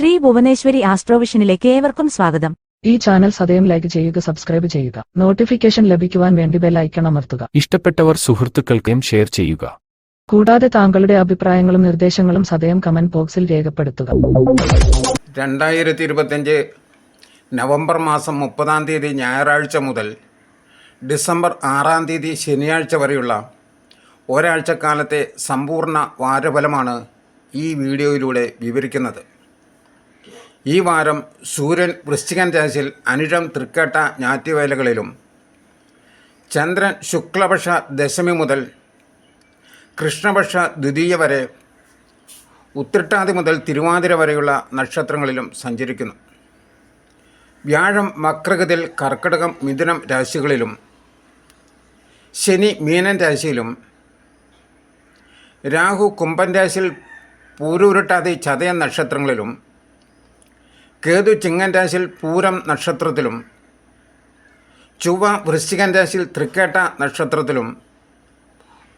ശ്രീ ഭുവനേശ്വരി ആസ്ട്രോവിഷനിലേക്ക് ഏവർക്കും സ്വാഗതം. ഈ ചാനൽ സദയം ലൈക്ക് ചെയ്യുക സബ്സ്ക്രൈബ് ചെയ്യുക. നോട്ടിഫിക്കേഷൻ ലഭിക്കുവാൻ വേണ്ടി ബെൽ ഐക്കൺ അമർത്തുക. ഇഷ്ടപ്പെട്ടവർ സുഹൃത്തുക്കൾക്കും ഷെയർ ചെയ്യുക. കൂടാതെ താങ്കളുടെ അഭിപ്രായങ്ങളും നിർദ്ദേശങ്ങളും സദയം കമന്റ് ബോക്സിൽ രേഖപ്പെടുത്തുക. രണ്ടായിരത്തി ഇരുപത്തഞ്ച് നവംബർ മാസം മുപ്പതാം തീയതി ഞായറാഴ്ച മുതൽ ഡിസംബർ ആറാം തീയതി ശനിയാഴ്ച വരെയുള്ള ഒരാഴ്ചക്കാലത്തെ സമ്പൂർണ വാരഫലമാണ് ഈ വീഡിയോയിലൂടെ വിവരിക്കുന്നത്. ഈ വാരം സൂര്യൻ വൃശ്ചികൻ രാശിയിൽ അനിഴം തൃക്കേട്ട ഞാറ്റുവേലകളിലും. ചന്ദ്രൻ ശുക്ലപക്ഷ ദശമി മുതൽ കൃഷ്ണപക്ഷ ദ്വിതീയ വരെ ഉത്രട്ടാതി മുതൽ തിരുവാതിര വരെയുള്ള നക്ഷത്രങ്ങളിലും സഞ്ചരിക്കുന്നു. വ്യാഴം വക്രഗതിൽ കർക്കിടകം മിഥുനം രാശികളിലും. ശനി മീനൻ രാശിയിലും. രാഹു കുംഭൻ രാശിയിൽ പൂരുരുട്ടാതി ചതയ നക്ഷത്രങ്ങളിലും. കേതു ചിങ്ങൻ രാശിയിൽ പൂരം നക്ഷത്രത്തിലും ചൊവ്വ വൃശ്ചികൻ രാശിയിൽ തൃക്കേട്ട നക്ഷത്രത്തിലും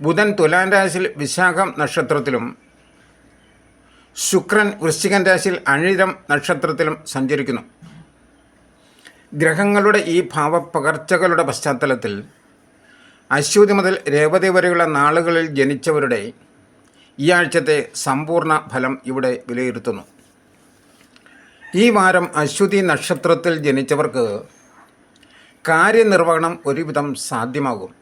ബുധൻ തുലാൻ രാശിയിൽ വിശാഖം നക്ഷത്രത്തിലും ശുക്രൻ വൃശ്ചികൻ രാശിയിൽ അഴിരം നക്ഷത്രത്തിലും സഞ്ചരിക്കുന്നു. ഗ്രഹങ്ങളുടെ ഈ ഭാവപ്പകർച്ചകളുടെ പശ്ചാത്തലത്തിൽ അശ്വതി മുതൽ രേവതി വരെയുള്ള നാളുകളിൽ ജനിച്ചവരുടെ ഈ ആഴ്ചത്തെ സമ്പൂർണ ഫലം ഇവിടെ വിലയിരുത്തുന്നു. ഈ വാരം അശ്വതി നക്ഷത്രത്തിൽ ജനിച്ചവർക്ക് കാര്യനിർവഹണം ഒരുവിധം സാധ്യമാകും.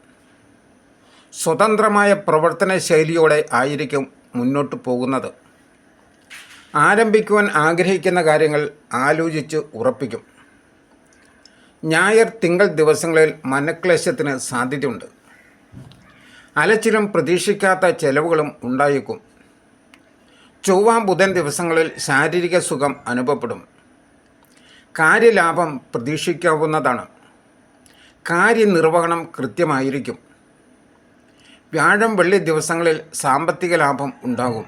സ്വതന്ത്രമായ പ്രവർത്തന ശൈലിയോടെ ആയിരിക്കും മുന്നോട്ട് പോകുന്നത്. ആരംഭിക്കുവാൻ ആഗ്രഹിക്കുന്ന കാര്യങ്ങൾ ആലോചിച്ച് ഉറപ്പിക്കും. ഞായർ തിങ്കൾ ദിവസങ്ങളിൽ മനക്ലേശത്തിന് സാധ്യതയുണ്ട്. അലച്ചിലും പ്രതീക്ഷിക്കാത്ത ചെലവുകളും ഉണ്ടായേക്കും. ചൊവ്വ ബുധൻ ദിവസങ്ങളിൽ ശാരീരിക സുഖം അനുഭവപ്പെടും. കാര്യലാഭം പ്രതീക്ഷിക്കാവുന്നതാണ്. കാര്യനിർവഹണം കൃത്യമായിരിക്കും. വ്യാഴം വെള്ളി ദിവസങ്ങളിൽ സാമ്പത്തിക ലാഭം ഉണ്ടാകും.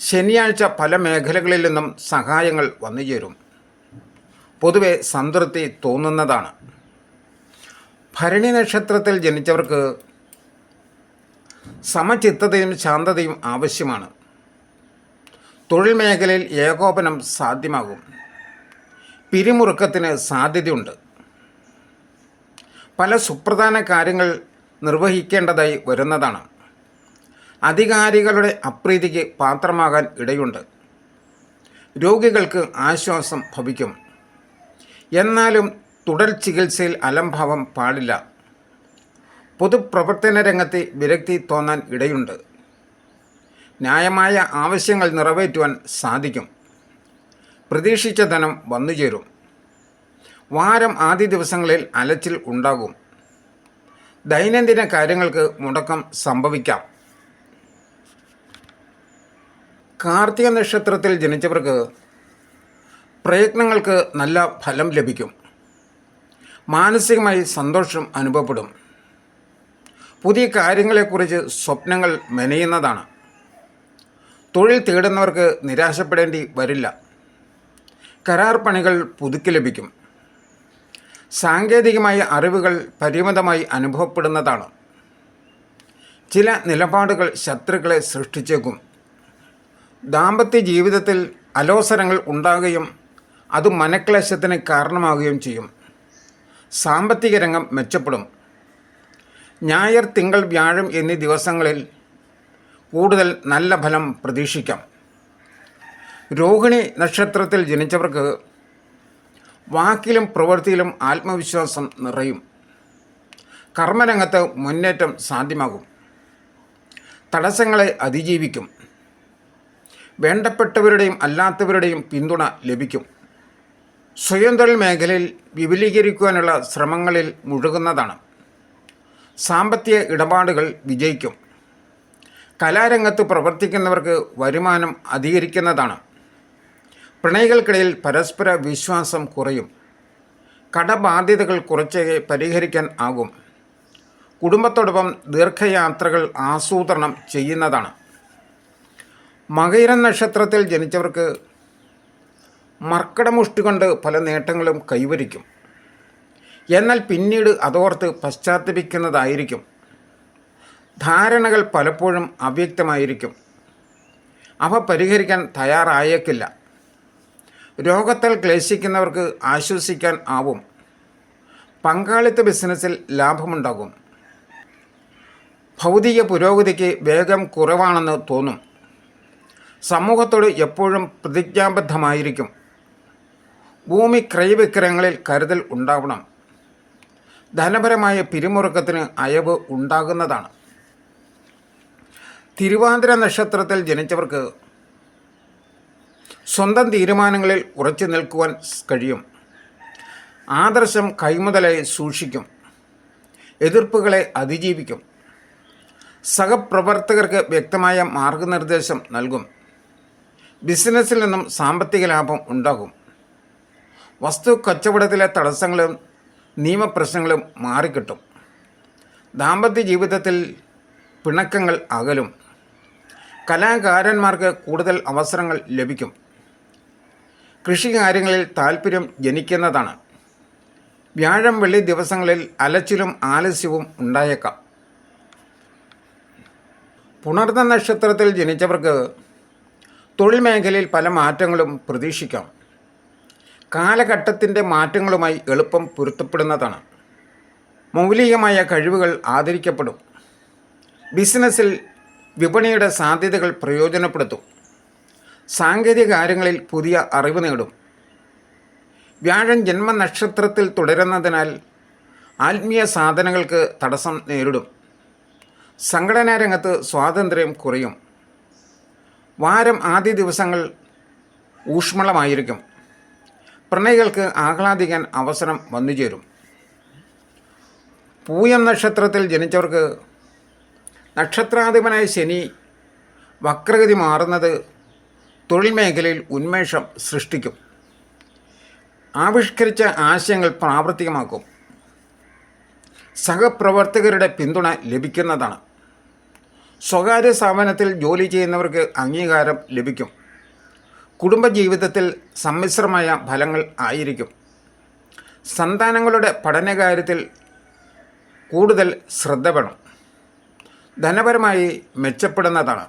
ശനിയാഴ്ച പല മേഖലകളിൽ നിന്നും സഹായങ്ങൾ വന്നു ചേരും. പൊതുവെ സംതൃപ്തി തോന്നുന്നതാണ്. ഭരണി നക്ഷത്രത്തിൽ ജനിച്ചവർക്ക് സമചിത്തതയും ശാന്തതയും ആവശ്യമാണ്. തൊഴിൽ മേഖലയിൽ ഏകോപനം സാധ്യമാകും. പിരിമുറുക്കത്തിന് സാധ്യതയുണ്ട്. പല സുപ്രധാന കാര്യങ്ങൾ നിർവഹിക്കേണ്ടതായി വരുന്നതാണ്. അധികാരികളുടെ അപ്രീതിക്ക് പാത്രമാകാൻ ഇടയുണ്ട്. രോഗികൾക്ക് ആശ്വാസം ഭവിക്കും. എന്നാലും തുടർ ചികിത്സയിൽ അലംഭാവം പാടില്ല. പൊതുപ്രവർത്തന രംഗത്തെ വിരക്തി തോന്നാൻ ഇടയുണ്ട്. ന്യായമായ ആവശ്യങ്ങൾ നിറവേറ്റുവാൻ സാധിക്കും. പ്രതീക്ഷിച്ച ധനം വന്നുചേരും വാരം ആദ്യ ദിവസങ്ങളിൽ അലച്ചിൽ ഉണ്ടാകും. ദൈനംദിന കാര്യങ്ങൾക്ക് മുടക്കം സംഭവിക്കാം. കാർത്തിക നക്ഷത്രത്തിൽ ജനിച്ചവർക്ക് പ്രയത്നങ്ങൾക്ക് നല്ല ഫലം ലഭിക്കും. മാനസികമായി സന്തോഷം അനുഭവപ്പെടും. പുതിയ കാര്യങ്ങളെക്കുറിച്ച് സ്വപ്നങ്ങൾ മെനയുന്നതാണ്. തൊഴിൽ തേടുന്നവർക്ക് നിരാശപ്പെടേണ്ടി വരില്ല. കരാർ പണികൾ പുതുക്കി ലഭിക്കും. സാങ്കേതികമായ അറിവുകൾ പരിമിതമായി അനുഭവപ്പെടുന്നതാണ്. ചില നിലപാടുകൾ ശത്രുക്കളെ സൃഷ്ടിച്ചേക്കും. ദാമ്പത്യ ജീവിതത്തിൽ അലോസരങ്ങൾ ഉണ്ടാകുകയും അത് മനക്ലേശത്തിന് കാരണമാകുകയും ചെയ്യും. സാമ്പത്തിക രംഗം മെച്ചപ്പെടും. ഞായർ തിങ്കൾ വ്യാഴം എന്നീ ദിവസങ്ങളിൽ കൂടുതൽ നല്ല ഫലം പ്രതീക്ഷിക്കാം. രോഹിണി നക്ഷത്രത്തിൽ ജനിച്ചവർക്ക് വാക്കിലും പ്രവൃത്തിയിലും ആത്മവിശ്വാസം നിറയും. കർമ്മരംഗത്ത് മുന്നേറ്റം സാധ്യമാകും. തടസ്സങ്ങളെ അതിജീവിക്കും. വേണ്ടപ്പെട്ടവരുടെയും അല്ലാത്തവരുടെയും പിന്തുണ ലഭിക്കും. സ്വയം തൊഴിൽ മേഖലയിൽ വിപുലീകരിക്കുവാനുള്ള ശ്രമങ്ങളിൽ മുഴുകുന്നതാണ്. സാമ്പത്തിക ഇടപാടുകൾ വിജയിക്കും. കലാരംഗത്ത് പ്രവർത്തിക്കുന്നവർക്ക് വരുമാനം അധികരിക്കുന്നതാണ്. പ്രണയികൾക്കിടയിൽ പരസ്പര വിശ്വാസം കുറയും. കടബാധ്യതകൾ കുറച്ചേ പരിഹരിക്കാൻ ആകും. കുടുംബത്തോടൊപ്പം ദീർഘയാത്രകൾ ആസൂത്രണം ചെയ്യുന്നതാണ്. മകയിര നക്ഷത്രത്തിൽ ജനിച്ചവർക്ക് മർക്കടമുഷ്ടി കൊണ്ട് പല നേട്ടങ്ങളും കൈവരിക്കും. എന്നാൽ പിന്നീട് അതോർത്ത് പശ്ചാത്തപിക്കുന്നതായിരിക്കും. ധാരണകൾ പലപ്പോഴും അവ്യക്തമായിരിക്കും. അവ പരിഹരിക്കാൻ തയ്യാറായേക്കില്ല. രോഗത്താൽ ക്ലേശിക്കുന്നവർക്ക് ആശ്വസിക്കാൻ ആവും. പങ്കാളിത്ത ബിസിനസ്സിൽ ലാഭമുണ്ടാകും. ഭൗതിക പുരോഗതിക്ക് വേഗം കുറവാണെന്ന് തോന്നും. സമൂഹത്തോട് എപ്പോഴും പ്രതിജ്ഞാബദ്ധമായിരിക്കും. ഭൂമി ക്രയവിക്രയങ്ങളിൽ കരുതൽ ഉണ്ടാവണം. ധനപരമായ പിരിമുറുക്കത്തിന് അയവ് ഉണ്ടാകുന്നതാണ്. തിരുവാതിര നക്ഷത്രത്തിൽ ജനിച്ചവർക്ക് സ്വന്തം തീരുമാനങ്ങളിൽ ഉറച്ചു നിൽക്കുവാൻ കഴിയും. ആദർശം കൈമുതലായി സൂക്ഷിക്കും. എതിർപ്പുകളെ അതിജീവിക്കും. സഹപ്രവർത്തകർക്ക് വ്യക്തമായ മാർഗനിർദ്ദേശം നൽകും. ബിസിനസ്സിൽ നിന്നും സാമ്പത്തിക ലാഭം ഉണ്ടാകും. വസ്തു കച്ചവടത്തിലെ തടസ്സങ്ങളും നിയമപ്രശ്നങ്ങളും മാറിക്കിട്ടും. ദാമ്പത്യ ജീവിതത്തിൽ പിണക്കങ്ങൾ അകലും. കലാകാരന്മാർക്ക് കൂടുതൽ അവസരങ്ങൾ ലഭിക്കും. കൃഷി കാര്യങ്ങളിൽ താല്പര്യം ജനിക്കുന്നതാണ്. വ്യാഴം വെള്ളി ദിവസങ്ങളിൽ അലച്ചിലും ആലസ്യവും ഉണ്ടായേക്കാം. പുണർന്ന നക്ഷത്രത്തിൽ ജനിച്ചവർക്ക് തൊഴിൽ മേഖലയിൽ പല മാറ്റങ്ങളും പ്രതീക്ഷിക്കാം. കാലഘട്ടത്തിന്റെ മാറ്റങ്ങളുമായി എളുപ്പം പൊരുത്തപ്പെടുന്നതാണ്. മൗലികമായ കഴിവുകൾ ആദരിക്കപ്പെടും. ബിസിനസ്സിൽ വിപണിയുടെ സാധ്യതകൾ പ്രയോജനപ്പെടുത്തും. സാങ്കേതിക കാര്യങ്ങളിൽ പുതിയ അറിവ് നേടും. വ്യാഴൻ ജന്മനക്ഷത്രത്തിൽ തുടരുന്നതിനാൽ ആത്മീയ സാധനങ്ങൾക്ക് തടസ്സം നേരിടും. സംഘടനാ രംഗത്ത് സ്വാതന്ത്ര്യം കുറയും. വാരം ആദ്യ ദിവസങ്ങൾ ഊഷ്മളമായിരിക്കും. പ്രണയികൾക്ക് ആഹ്ലാദിക്കാൻ അവസരം വന്നുചേരും. പൂയം നക്ഷത്രത്തിൽ ജനിച്ചവർക്ക് നക്ഷത്രാധിപനായ ശനി വക്രഗതി മാറുന്നത് തൊഴിൽ മേഖലയിൽ ഉന്മേഷം സൃഷ്ടിക്കും. ആവിഷ്കരിച്ച ആശയങ്ങൾ പ്രാവർത്തികമാക്കും. സഹപ്രവർത്തകരുടെ പിന്തുണ ലഭിക്കുന്നതാണ്. സ്വകാര്യ സ്ഥാപനത്തിൽ ജോലി ചെയ്യുന്നവർക്ക് അംഗീകാരം ലഭിക്കും. കുടുംബജീവിതത്തിൽ സമ്മിശ്രമായ ഫലങ്ങൾ ആയിരിക്കും. സന്താനങ്ങളുടെ പഠനകാര്യത്തിൽ കൂടുതൽ ശ്രദ്ധ വേണം. ധനപരമായി മെച്ചപ്പെടുന്നതാണ്.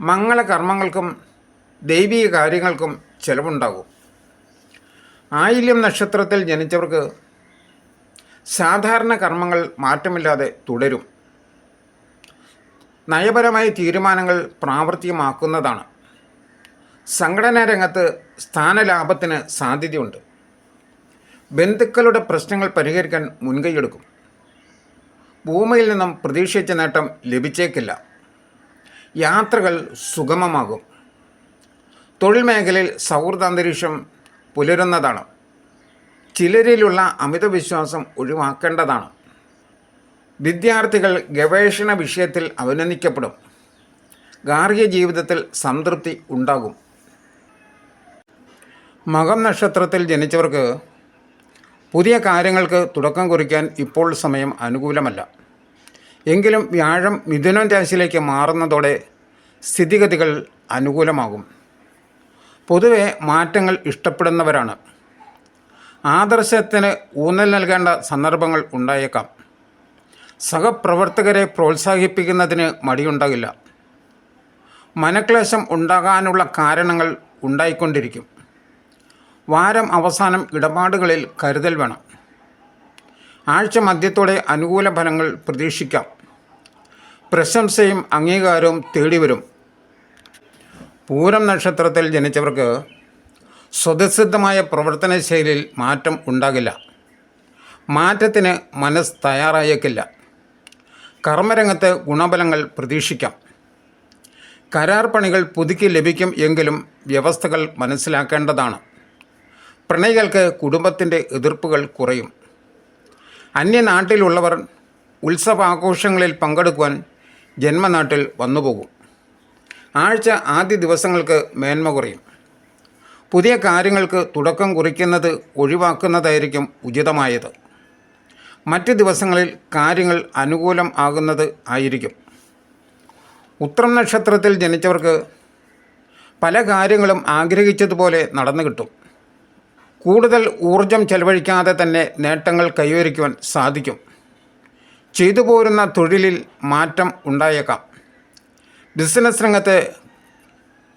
മംഗളകർമ്മങ്ങൾക്കും ദൈവിക കാര്യങ്ങൾക്കും ചിലവുണ്ടാകും. ആയില്യം നക്ഷത്രത്തിൽ ജനിച്ചവർക്ക് സാധാരണ കർമ്മങ്ങൾ മാറ്റമില്ലാതെ തുടരും. നയപരമായ തീരുമാനങ്ങൾ പ്രാവർത്തികമാക്കുന്നതാണ്. സംഘടനാ രംഗത്ത് സ്ഥാനലാഭത്തിന് സാധ്യതയുണ്ട്. ബന്ധുക്കളുടെ പ്രശ്നങ്ങൾ പരിഹരിക്കാൻ മുൻകൈയെടുക്കും. ഭൂമിയിൽ നിന്നും പ്രതീക്ഷിച്ച നേട്ടം ലഭിച്ചേക്കില്ല. യാത്രകൾ സുഗമമാകും. തൊഴിൽ മേഖലയിൽ സൗഹൃദാന്തരീക്ഷം പുലരുന്നതാണ്. ചിലരിലുള്ള അമിതവിശ്വാസം ഒഴിവാക്കേണ്ടതാണ്. വിദ്യാർത്ഥികൾ ഗവേഷണ വിഷയത്തിൽ അഭിനന്ദിക്കപ്പെടും. ഗാർഹിക ജീവിതത്തിൽ സംതൃപ്തി ഉണ്ടാകും. മകം നക്ഷത്രത്തിൽ ജനിച്ചവർക്ക് പുതിയ കാര്യങ്ങൾക്ക് തുടക്കം കുറിക്കാൻ ഇപ്പോൾ സമയം അനുകൂലമല്ല. എങ്കിലും വ്യാഴം മിഥുനം രാശിയിലേക്ക് മാറുന്നതോടെ സ്ഥിതിഗതികൾ അനുകൂലമാകും. പൊതുവെ മാറ്റങ്ങൾ ഇഷ്ടപ്പെടുന്നവരാണ്. ആദർശത്തിന് ഊന്നൽ നൽകേണ്ട സന്ദർഭങ്ങൾ ഉണ്ടായേക്കാം. സഹപ്രവർത്തകരെ പ്രോത്സാഹിപ്പിക്കുന്നതിന് മടിയുണ്ടാകില്ല. മനക്ലേശം ഉണ്ടാകാനുള്ള കാരണങ്ങൾ ഉണ്ടായിക്കൊണ്ടിരിക്കും. വാരം അവസാനം ഇടപാടുകളിൽ കരുതൽ വേണം. ആഴ്ച മധ്യത്തോടെ അനുകൂല ഫലങ്ങൾ പ്രതീക്ഷിക്കാം. പ്രശംസയും അംഗീകാരവും തേടിവരും. പൂരം നക്ഷത്രത്തിൽ ജനിച്ചവർക്ക് സ്വതസിദ്ധമായ പ്രവർത്തന ശൈലിയിൽ മാറ്റം ഉണ്ടാകില്ല. മാറ്റത്തിന് മനസ്സ് തയ്യാറായേക്കില്ല. കർമ്മരംഗത്ത് ഗുണഫലങ്ങൾ പ്രതീക്ഷിക്കാം. കരാർ പണികൾ പുതുക്കി ലഭിക്കും എങ്കിലും വ്യവസ്ഥകൾ മനസ്സിലാക്കേണ്ടതാണ്. പ്രണയികൾക്ക് കുടുംബത്തിന്റെ എതിർപ്പുകൾ കുറയും. അന്യനാട്ടിലുള്ളവർ ഉത്സവാഘോഷങ്ങളിൽ പങ്കെടുക്കുവാൻ ജന്മനാട്ടിൽ വന്നുപോകും ആഴ്ച ആദ്യ ദിവസങ്ങൾക്ക് മേന്മ കുറയും. പുതിയ കാര്യങ്ങൾക്ക് തുടക്കം കുറിക്കുന്നത് ഒഴിവാക്കുന്നതായിരിക്കും ഉചിതമായത്. മറ്റ് ദിവസങ്ങളിൽ കാര്യങ്ങൾ അനുകൂലം ആകുന്നത് ആയിരിക്കും. ഉത്രം നക്ഷത്രത്തിൽ ജനിച്ചവർക്ക് പല കാര്യങ്ങളും ആഗ്രഹിച്ചതുപോലെ നടന്നു കിട്ടും. കൂടുതൽ ഊർജം ചെലവഴിക്കാതെ തന്നെ നേട്ടങ്ങൾ കൈവരിക്കുവാൻ സാധിക്കും. ചെയ്തു പോരുന്ന തൊഴിലിൽ മാറ്റം ഉണ്ടായേക്കാം. ബിസിനസ് രംഗത്ത്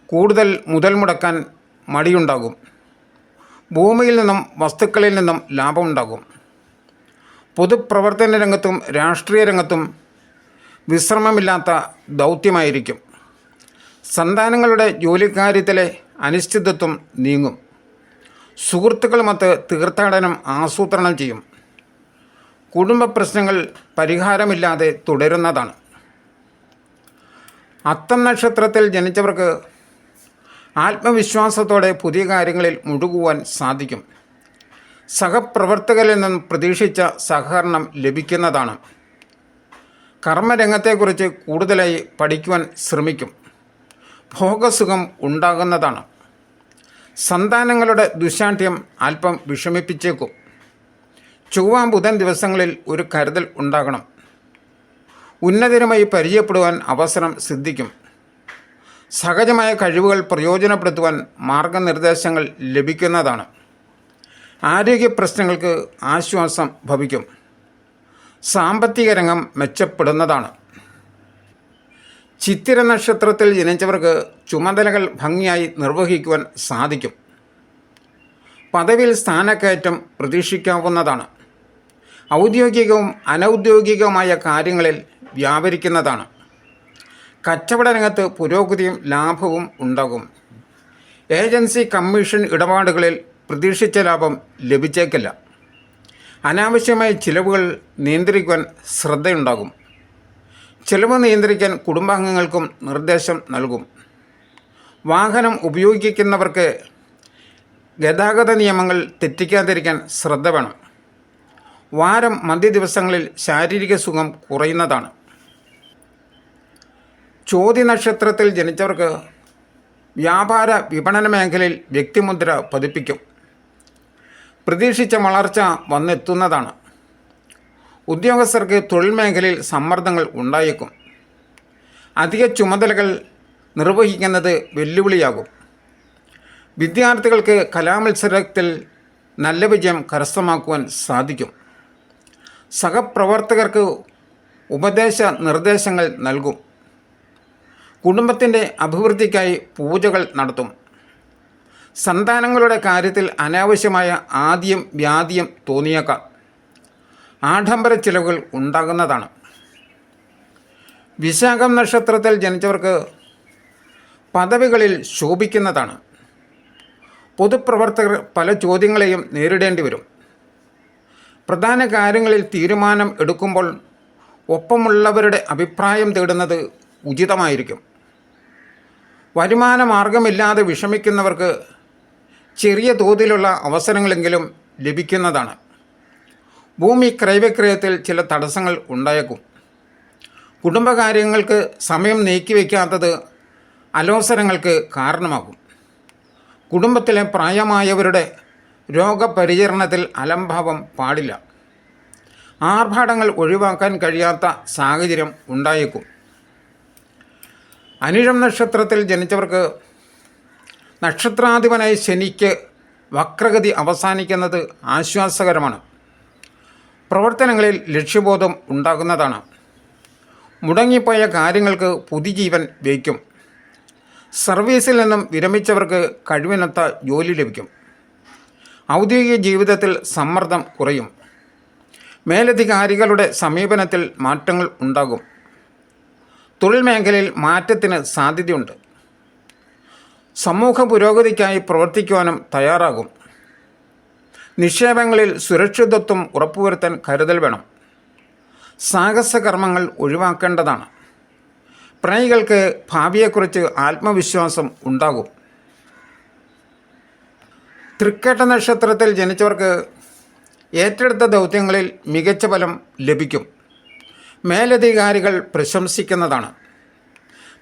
കൂടുതൽ മുതൽ മുടക്കാൻ മടിയുണ്ടാകും. ഭൂമിയിൽ നിന്നും വസ്തുക്കളിൽ നിന്നും ലാഭമുണ്ടാകും. പൊതുപ്രവർത്തന രംഗത്തും രാഷ്ട്രീയ രംഗത്തും വിശ്രമമില്ലാത്ത ദൗത്യമായിരിക്കും. സന്താനങ്ങളുടെ ജോലിക്കാര്യത്തിലെ അനിശ്ചിതത്വം നീങ്ങും. സുഹൃത്തുക്കളുമൊത്ത് തീർത്ഥാടനം ആസൂത്രണം ചെയ്യും. കുടുംബ പ്രശ്നങ്ങൾ പരിഹാരമില്ലാതെ തുടരുന്നതാണ്. അത്തം നക്ഷത്രത്തിൽ ജനിച്ചവർക്ക് ആത്മവിശ്വാസത്തോടെ പുതിയ കാര്യങ്ങളിൽ മുഴുകുവാൻ സാധിക്കും. സഹപ്രവർത്തകരിൽ നിന്നും പ്രതീക്ഷിച്ച സഹകരണം ലഭിക്കുന്നതാണ്. കർമ്മരംഗത്തെക്കുറിച്ച് കൂടുതലായി പഠിക്കുവാൻ ശ്രമിക്കും. ഭോഗസുഖം ഉണ്ടാകുന്നതാണ്. സന്താനങ്ങളുടെ ദുശാഠ്യം അല്പം വിഷമിപ്പിച്ചേക്കും. ചൊവ്വ ബുധൻ ദിവസങ്ങളിൽ ഒരു കരുതൽ ഉണ്ടാകണം. ഉന്നതരുമായി പരിചയപ്പെടുവാൻ അവസരം സിദ്ധിക്കും. സഹജമായ കഴിവുകൾ പ്രയോജനപ്പെടുത്തുവാൻ മാർഗനിർദ്ദേശങ്ങൾ ലഭിക്കുന്നതാണ്. ആരോഗ്യ പ്രശ്നങ്ങൾക്ക് ആശ്വാസം ഭവിക്കും. സാമ്പത്തിക രംഗം മെച്ചപ്പെടുന്നതാണ്. ചിത്തിര നക്ഷത്രത്തിൽ ജനിച്ചവർക്ക് ചുമതലകൾ ഭംഗിയായി നിർവഹിക്കുവാൻ സാധിക്കും. പദവിയിൽ സ്ഥാനക്കയറ്റം പ്രതീക്ഷിക്കാവുന്നതാണ്. ഔദ്യോഗികവും അനൗദ്യോഗികവുമായ കാര്യങ്ങളിൽ വ്യാപരിക്കുന്നതാണ്. കച്ചവട രംഗത്ത് പുരോഗതിയും ലാഭവും ഉണ്ടാകും. ഏജൻസി കമ്മീഷൻ ഇടപാടുകളിൽ പ്രതീക്ഷിച്ച ലാഭം ലഭിച്ചേക്കില്ല. അനാവശ്യമായ ചിലവുകൾ നിയന്ത്രിക്കുവാൻ ശ്രദ്ധയുണ്ടാകും. ചിലവ് നിയന്ത്രിക്കാൻ കുടുംബാംഗങ്ങൾക്കും നിർദ്ദേശം നൽകും. വാഹനം ഉപയോഗിക്കുന്നവർക്ക് ഗതാഗത നിയമങ്ങൾ തെറ്റിക്കാതിരിക്കാൻ ശ്രദ്ധ വേണം. വാരം മധ്യ ദിവസങ്ങളിൽ ശാരീരിക സുഖം കുറയുന്നതാണ്. ചോതി നക്ഷത്രത്തിൽ ജനിച്ചവർക്ക് വ്യാപാര വിപണന മേഖലയിൽ വ്യക്തിമുദ്ര പതിപ്പിക്കും. പ്രതീക്ഷിച്ച വളർച്ച വന്നെത്തുന്നതാണ്. ഉദ്യോഗസ്ഥർക്ക് തൊഴിൽ മേഖലയിൽ സമ്മർദ്ദങ്ങൾ ഉണ്ടായേക്കും. അധിക ചുമതലകൾ നിർവഹിക്കുന്നത് വെല്ലുവിളിയാകും. വിദ്യാർത്ഥികൾക്ക് കലാമത്സരത്തിൽ നല്ല വിജയം കരസ്ഥമാക്കുവാൻ സാധിക്കും. സഹപ്രവർത്തകർക്ക് ഉപദേശ നിർദ്ദേശങ്ങൾ നൽകും. കുടുംബത്തിന്റെ അഭിവൃദ്ധിക്കായി പൂജകൾ നടത്തും. സന്താനങ്ങളുടെ കാര്യത്തിൽ അനാവശ്യമായ ആദ്യം വ്യാധിയും തോന്നിയേക്കാം. ആഡംബര ചിലവുകൾ ഉണ്ടാകുന്നതാണ്. വിശാഖം നക്ഷത്രത്തിൽ ജനിച്ചവർക്ക് പദവികളിൽ ശോഭിക്കുന്നതാണ്. പൊതുപ്രവർത്തകർ പല ചോദ്യങ്ങളെയും നേരിടേണ്ടി വരും. പ്രധാന കാര്യങ്ങളിൽ തീരുമാനം എടുക്കുമ്പോൾ ഒപ്പമുള്ളവരുടെ അഭിപ്രായം തേടുന്നത് ഉചിതമായിരിക്കും. വരുമാന മാർഗമില്ലാതെ വിഷമിക്കുന്നവർക്ക് ചെറിയ തോതിലുള്ള അവസരങ്ങളെങ്കിലും ലഭിക്കുന്നതാണ്. ഭൂമി ക്രയവിക്രയത്തിൽ ചില തടസ്സങ്ങൾ ഉണ്ടായേക്കും. കുടുംബകാര്യങ്ങൾക്ക് സമയം നീക്കിവെക്കാത്തത് അലോസരങ്ങൾക്ക് കാരണമാകും. കുടുംബത്തിലെ പ്രായമായവരുടെ രോഗപരിചരണത്തിൽ അലംഭാവം പാടില്ല. ആർഭാടങ്ങൾ ഒഴിവാക്കാൻ കഴിയാത്ത സാഹചര്യം ഉണ്ടായേക്കും. അനിഴം നക്ഷത്രത്തിൽ ജനിച്ചവർക്ക് നക്ഷത്രാധിപനായ ശനിക്ക് വക്രഗതി അവസാനിക്കുന്നത് ആശ്വാസകരമാണ്. പ്രവർത്തനങ്ങളിൽ ലക്ഷ്യബോധം ഉണ്ടാകുന്നതാണ്. മുടങ്ങിപ്പോയ കാര്യങ്ങൾക്ക് പുതുജീവൻ വയ്ക്കും സർവീസിൽ നിന്നും വിരമിച്ചവർക്ക് കഴിവിനൊത്ത ജോലി ലഭിക്കും. ഔദ്യോഗിക ജീവിതത്തിൽ സമ്മർദ്ദം കുറയും. മേലധികാരികളുടെ സമീപനത്തിൽ മാറ്റങ്ങൾ ഉണ്ടാകും. തൊഴിൽ മേഖലയിൽ മാറ്റത്തിന് സാധ്യതയുണ്ട്. സമൂഹ പുരോഗതിക്കായി പ്രവർത്തിക്കുവാനും തയ്യാറാകും. നിക്ഷേപങ്ങളിൽ സുരക്ഷിതത്വം ഉറപ്പുവരുത്താൻ കരുതൽ വേണം. സാഹസകർമ്മങ്ങൾ ഒഴിവാക്കേണ്ടതാണ്. പ്രണയികൾക്ക് ഭാവിയെക്കുറിച്ച് ആത്മവിശ്വാസം ഉണ്ടാകും. തൃക്കേട്ട നക്ഷത്രത്തിൽ ജനിച്ചവർക്ക് ഏറ്റെടുത്ത ദൗത്യങ്ങളിൽ മികച്ച ഫലം ലഭിക്കും. മേലധികാരികൾ പ്രശംസിക്കുന്നതാണ്.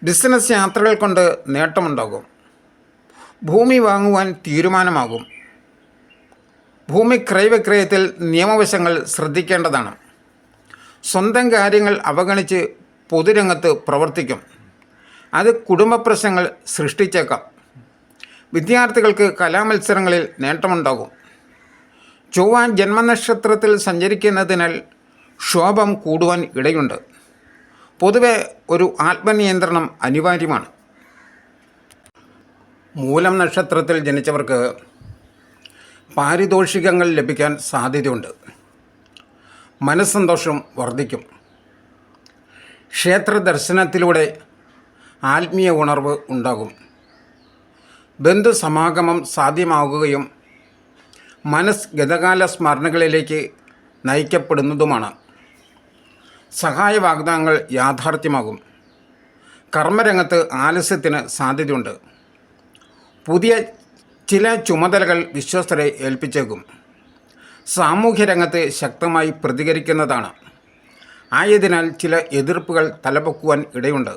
ബിസിനസ് യാത്രകൾ കൊണ്ട് നേട്ടമുണ്ടാകും. ഭൂമി വാങ്ങുവാൻ തീരുമാനമാകും. ഭൂമി ക്രയവിക്രയത്തിൽ നിയമവശങ്ങൾ ശ്രദ്ധിക്കേണ്ടതാണ്. സ്വന്തം കാര്യങ്ങൾ അവഗണിച്ച് പൊതുരംഗത്ത് പ്രവർത്തിക്കും. അത് കുടുംബ പ്രശ്നങ്ങൾ സൃഷ്ടിച്ചേക്കാം. വിദ്യാർത്ഥികൾക്ക് കലാമത്സരങ്ങളിൽ നേട്ടമുണ്ടാകും. ചൊവ്വ ജന്മനക്ഷത്രത്തിൽ സഞ്ചരിക്കുന്നതിനാൽ ക്ഷോഭം കൂടുവാൻ ഇടയുണ്ട്. പൊതുവെ ഒരു ആത്മനിയന്ത്രണം അനിവാര്യമാണ്. മൂലം നക്ഷത്രത്തിൽ ജനിച്ചവർക്ക് പാരിതോഷികങ്ങൾ ലഭിക്കാൻ സാധ്യതയുണ്ട്. മനസ്സന്തോഷം വർദ്ധിക്കും. ക്ഷേത്ര ദർശനത്തിലൂടെ ആത്മീയ ഉണർവ് ഉണ്ടാകും. ബന്ധുസമാഗമം സാധ്യമാവുകയും മനസ് ഗതകാല സ്മരണകളിലേക്ക് നയിക്കപ്പെടുന്നതുമാണ്. സഹായ വാഗ്ദാനങ്ങൾ യാഥാർത്ഥ്യമാകും. കർമ്മരംഗത്ത് ആലസ്യത്തിന് സാധ്യതയുണ്ട്. പുതിയ ചില ചുമതലകൾ വിശ്വസ്തരെ ഏൽപ്പിച്ചേക്കും. സാമൂഹ്യ രംഗത്ത് ശക്തമായി പ്രതികരിക്കുന്നതാണ്. ആയതിനാൽ ചില എതിർപ്പുകൾ തലപൊക്കുവാൻ ഇടയുണ്ട്.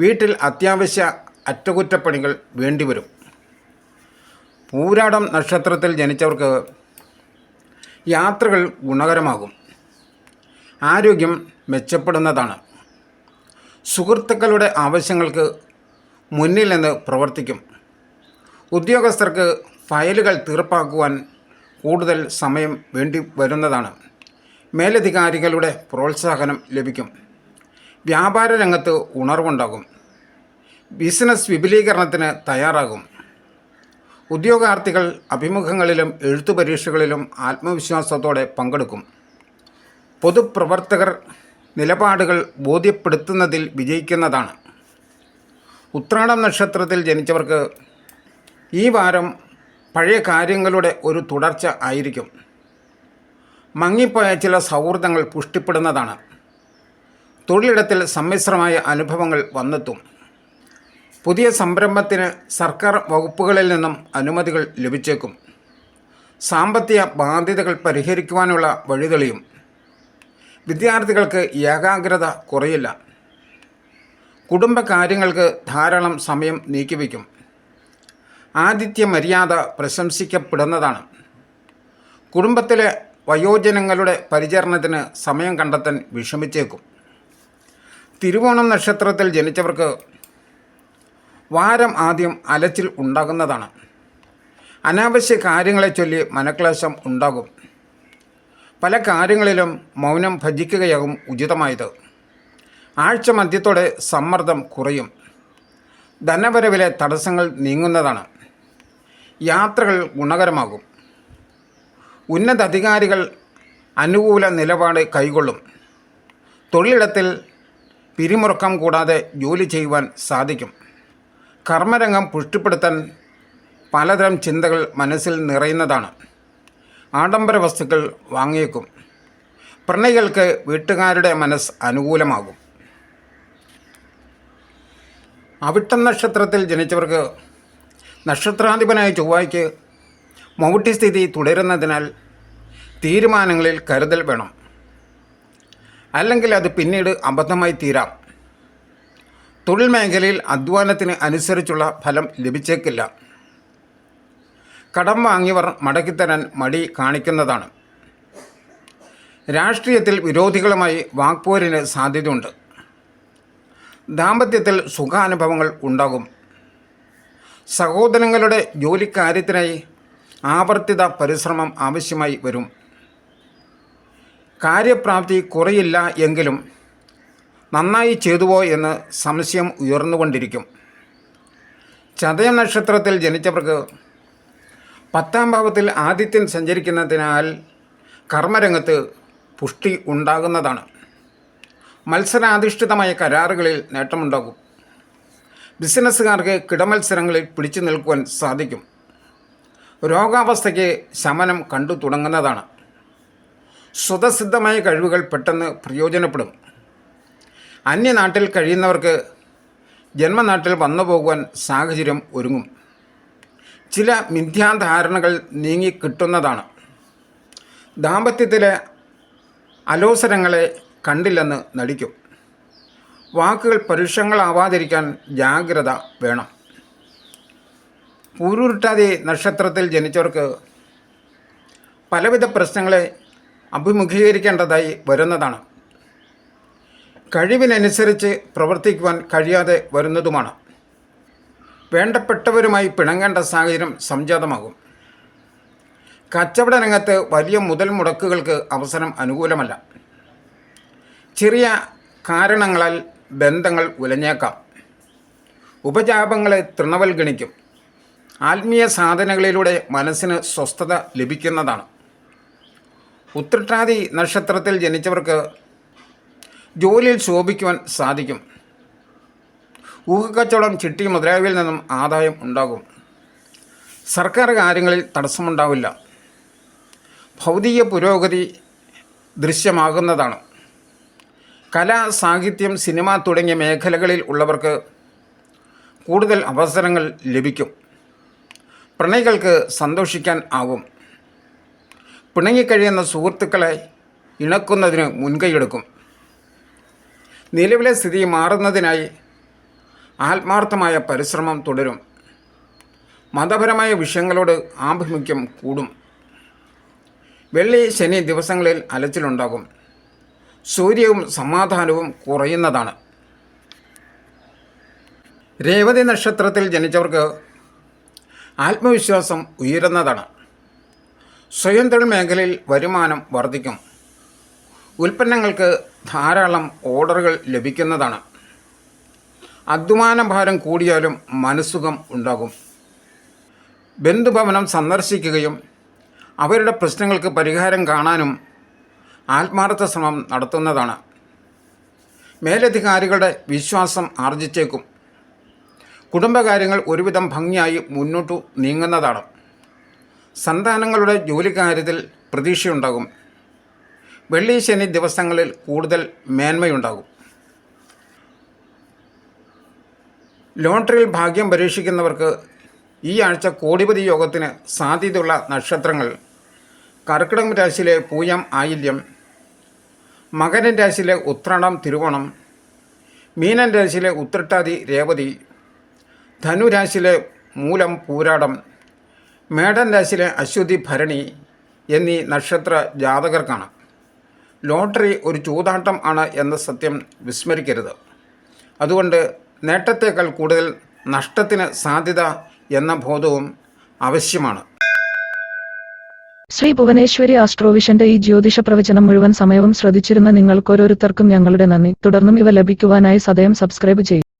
വീട്ടിൽ അത്യാവശ്യ അറ്റകുറ്റപ്പണികൾ വേണ്ടിവരും. പൂരാടം നക്ഷത്രത്തിൽ ജനിച്ചവർക്ക് യാത്രകൾ ഗുണകരമാകും. ആരോഗ്യം മെച്ചപ്പെടുന്നതാണ്. സുഹൃത്തുക്കളുടെ ആവശ്യങ്ങൾക്ക് മുന്നിൽ നിന്ന് പ്രവർത്തിക്കും. ഉദ്യോഗസ്ഥർക്ക് ഫയലുകൾ തീർപ്പാക്കുവാൻ കൂടുതൽ സമയം വേണ്ടി വരുന്നതാണ്. മേലധികാരികളുടെ പ്രോത്സാഹനം ലഭിക്കും. വ്യാപാര രംഗത്ത് ഉണർവുണ്ടാകും. ബിസിനസ് വിപുലീകരണത്തിന് തയ്യാറാകും. ഉദ്യോഗാർത്ഥികൾ അഭിമുഖങ്ങളിലും എഴുത്തു പരീക്ഷകളിലും ആത്മവിശ്വാസത്തോടെ പങ്കെടുക്കും. പൊതുപ്രവർത്തകർ നിലപാടുകൾ ബോധ്യപ്പെടുത്തുന്നതിൽ വിജയിക്കുന്നതാണ്. ഉത്രാടം നക്ഷത്രത്തിൽ ജനിച്ചവർക്ക് ഈ വാരം പഴയ കാര്യങ്ങളുടെ ഒരു തുടർച്ച ആയിരിക്കും. മങ്ങിപ്പോയ ചില സൗഹൃദങ്ങൾ പുഷ്ടിപ്പെടുന്നതാണ്. തൊഴിലിടത്തിൽ സമ്മിശ്രമായ അനുഭവങ്ങൾ വന്നെത്തും. പുതിയ സംരംഭത്തിന് സർക്കാർ വകുപ്പുകളിൽ നിന്നും അനുമതികൾ ലഭിച്ചേക്കും. സാമ്പത്തിക ബാധ്യതകൾ പരിഹരിക്കുവാനുള്ള വഴിതെളിയും. വിദ്യാർത്ഥികൾക്ക് ഏകാഗ്രത കുറയില്ല. കുടുംബകാര്യങ്ങൾക്ക് ധാരാളം സമയം നീക്കിവയ്ക്കും ആതിഥ്യ മര്യാദ പ്രശംസിക്കപ്പെടുന്നതാണ്. കുടുംബത്തിലെ വയോജനങ്ങളുടെ പരിചരണത്തിന് സമയം കണ്ടെത്താൻ വിഷമിച്ചേക്കും. തിരുവോണം നക്ഷത്രത്തിൽ ജനിച്ചവർക്ക് വാരം ആദ്യം അലച്ചിൽ ഉണ്ടാകുന്നതാണ്. അനാവശ്യ കാര്യങ്ങളെ ചൊല്ലി മനക്ലേശം ഉണ്ടാകും. പല കാര്യങ്ങളിലും മൗനം ഭജിക്കുകയാകും ഉചിതമായത്. ആഴ്ച മധ്യത്തോടെ സമ്മർദ്ദം കുറയും. ധനവരവിലെ തടസ്സങ്ങൾ നീങ്ങുന്നതാണ്. യാത്രകൾ ഗുണകരമാകും. ഉന്നതധികാരികൾ അനുകൂല നിലപാട് കൈകൊള്ളും. തൊഴിലിടത്തിൽ പിരിമുറുക്കം കൂടാതെ ജോലി ചെയ്യുവാൻ സാധിക്കും. കർമ്മരംഗം പുഷ്ടിപ്പെടുത്താൻ പലതരം ചിന്തകൾ മനസ്സിൽ നിറയുന്നതാണ്. ആഡംബര വസ്തുക്കൾ വാങ്ങിയേക്കും. പ്രണയികൾക്ക് വീട്ടുകാരുടെ മനസ്സ് അനുകൂലമാകും. അവിട്ടം നക്ഷത്രത്തിൽ ജനിച്ചവർക്ക് നക്ഷത്രാധിപനായ ചൊവ്വായ്ക്ക് മൗട്ടി സ്ഥിതി തുടരുന്നതിനാൽ തീരുമാനങ്ങളിൽ കരുതൽ വേണം. അല്ലെങ്കിൽ അത് പിന്നീട് അബദ്ധമായി തീരാം. തൊഴിൽ മേഖലയിൽ അധ്വാനത്തിന് അനുസരിച്ചുള്ള ഫലം ലഭിച്ചേക്കില്ല. കടം വാങ്ങിയവർ മടക്കിത്തരാൻ മടി കാണിക്കുന്നതാണ്. രാഷ്ട്രീയത്തിൽ വിരോധികളുമായി വാക്പോരിന് സാധ്യതയുണ്ട്. ദാമ്പത്യത്തിൽ സുഖാനുഭവങ്ങൾ ഉണ്ടാകും. സഹോദരങ്ങളുടെ ജോലിക്കാര്യത്തിനായി ആവർത്തിത പരിശ്രമം ആവശ്യമായി വരും. കാര്യപ്രാപ്തി കുറയില്ല എങ്കിലും നന്നായി ചെയ്തുവോ എന്ന് സംശയം ഉയർന്നുകൊണ്ടിരിക്കും. ചതയ നക്ഷത്രത്തിൽ ജനിച്ചവർക്ക് പത്താം ഭാവത്തിൽ ആദിത്യൻ സഞ്ചരിക്കുന്നതിനാൽ കർമ്മരംഗത്ത് പുഷ്ടി ഉണ്ടാകുന്നതാണ്. മത്സരാധിഷ്ഠിതമായ കരാറുകളിൽ നേട്ടമുണ്ടാകും. ബിസിനസ്സുകാർക്ക് കിടമത്സരങ്ങളിൽ പിടിച്ചു നിൽക്കുവാൻ സാധിക്കും. രോഗാവസ്ഥയ്ക്ക് ശമനം കണ്ടു തുടങ്ങുന്നതാണ്. സ്വതസിദ്ധമായ കഴിവുകൾ പെട്ടെന്ന് പ്രയോജനപ്പെടും. അന്യനാട്ടിൽ കഴിയുന്നവർക്ക് ജന്മനാട്ടിൽ വന്നു പോകുവാൻ സാഹചര്യം ഒരുങ്ങും. ചില മിഥ്യാധാരണകൾ നീങ്ങി കിട്ടുന്നതാണ്. ദാമ്പത്യത്തിലെ അലോസരങ്ങളെ കണ്ടില്ലെന്ന് നടിക്കും. വാക്കുകൾ പരുഷങ്ങളാവാതിരിക്കാൻ ജാഗ്രത വേണം. പൂരുരുട്ടാതി നക്ഷത്രത്തിൽ ജനിച്ചവർക്ക് പലവിധ പ്രശ്നങ്ങളെ അഭിമുഖീകരിക്കേണ്ടതായി വരുന്നതാണ്. കഴിവിനനുസരിച്ച് പ്രവർത്തിക്കുവാൻ കഴിയാതെ വരുന്നതുമാണ്. വേണ്ടപ്പെട്ടവരുമായി പിണങ്ങേണ്ട സാഹചര്യം സംജാതമാകും. കച്ചവട രംഗത്ത് വലിയ മുതൽ മുടക്കുകൾക്ക് അവസരം അനുകൂലമല്ല. ചെറിയ കാരണങ്ങളാൽ ബന്ധങ്ങൾ ഉലഞ്ഞേക്കാം. ഉപജാപങ്ങളെ തൃണവൽ ഗണിക്കും ആത്മീയ സാധനകളിലൂടെ മനസ്സിന് സ്വസ്ഥത ലഭിക്കുന്നതാണ്. ഉത്രട്ടാതി നക്ഷത്രത്തിൽ ജനിച്ചവർക്ക് ജോലിയിൽ ശോഭിക്കുവാൻ സാധിക്കും. ഊഹക്കച്ചവടം ചിട്ടി മുതലായവയിൽ നിന്നും ആദായം ഉണ്ടാകും. സർക്കാർ കാര്യങ്ങളിൽ തടസ്സമുണ്ടാവില്ല. ഭൗതിക പുരോഗതി ദൃശ്യമാകുന്നതാണ്. കല സാഹിത്യം സിനിമ തുടങ്ങിയ മേഖലകളിൽ ഉള്ളവർക്ക് കൂടുതൽ അവസരങ്ങൾ ലഭിക്കും. പ്രണയികൾക്ക് സന്തോഷിക്കാൻ ആവും. പിണങ്ങിക്കഴിയുന്ന സുഹൃത്തുക്കളെ ഇണക്കുന്നതിന് മുൻകൈയെടുക്കും. നിലവിലെ സ്ഥിതി മാറുന്നതിനായി ആത്മാർത്ഥമായ പരിശ്രമം തുടരും. മതപരമായ വിഷയങ്ങളോട് ആഭിമുഖ്യം കൂടും. വെള്ളി ശനി ദിവസങ്ങളിൽ അലച്ചിലുണ്ടാകും. സൂര്യവും സമാധാനവും കുറയുന്നതാണ്. രേവതി നക്ഷത്രത്തിൽ ജനിച്ചവർക്ക് ആത്മവിശ്വാസം ഉയരുന്നതാണ്. സ്വയം തൊഴിൽ മേഖലയിൽ വരുമാനം വർദ്ധിക്കും. ഉൽപ്പന്നങ്ങൾക്ക് ധാരാളം ഓർഡറുകൾ ലഭിക്കുന്നതാണ്. അധ്വാന ഭാരം കൂടിയാലും മനസ്സുഖം ഉണ്ടാകും. ബന്ധുഭവനം സന്ദർശിക്കുകയും അവരുടെ പ്രശ്നങ്ങൾക്ക് പരിഹാരം കാണാനും ആത്മാർത്ഥ ശ്രമം നടത്തുന്നതാണ്. മേലധികാരികളുടെ വിശ്വാസം ആർജിച്ചേക്കും. കുടുംബകാര്യങ്ങൾ ഒരുവിധം ഭംഗിയായി മുന്നോട്ടു നീങ്ങുന്നതാണ്. സന്താനങ്ങളുടെ ജോലിക്കാര്യത്തിൽ പ്രതീക്ഷയുണ്ടാകും. വെള്ളി ശനി ദിവസങ്ങളിൽ കൂടുതൽ മേന്മയുണ്ടാകും. ലോട്ടറിയിൽ ഭാഗ്യം പരീക്ഷിക്കുന്നവർക്ക് ഈ ആഴ്ച കോടിപതി യോഗത്തിന് സാധ്യതയുള്ള നക്ഷത്രങ്ങൾ. കർക്കിടകം രാശിയിലെ പൂയം ആയില്യം മകരൻ രാശിയിലെ ഉത്രണം തിരുവോണം മീനൻ രാശിയിലെ ഉത്രട്ടാതി രേവതി ധനുരാശിയിലെ മൂലം പൂരാടം മേടൻ രാശിയിലെ അശ്വതി ഭരണി എന്നീ നക്ഷത്ര ജാതകർക്കാണ് ലോട്ടറി ഒരു ചൂതാട്ടം ആണ് എന്ന സത്യം വിസ്മരിക്കരുത്. അതുകൊണ്ട് നേട്ടത്തേക്കാൾ കൂടുതൽ നഷ്ടത്തിന് സാധ്യത എന്ന ബോധവും ആവശ്യമാണ്. ശ്രീ ഭുവനേശ്വരി ആസ്ട്രോവിഷന്റെ ഈ ജ്യോതിഷ പ്രവചനം മുഴുവൻ സമയവും ശ്രദ്ധിച്ചിരുന്ന നിങ്ങൾക്കോരോരുത്തർക്കും ഞങ്ങളുടെ നന്ദി. തുടർന്നും ഇവ ലഭിക്കുവാനായി സദയം സബ്സ്ക്രൈബ് ചെയ്യും.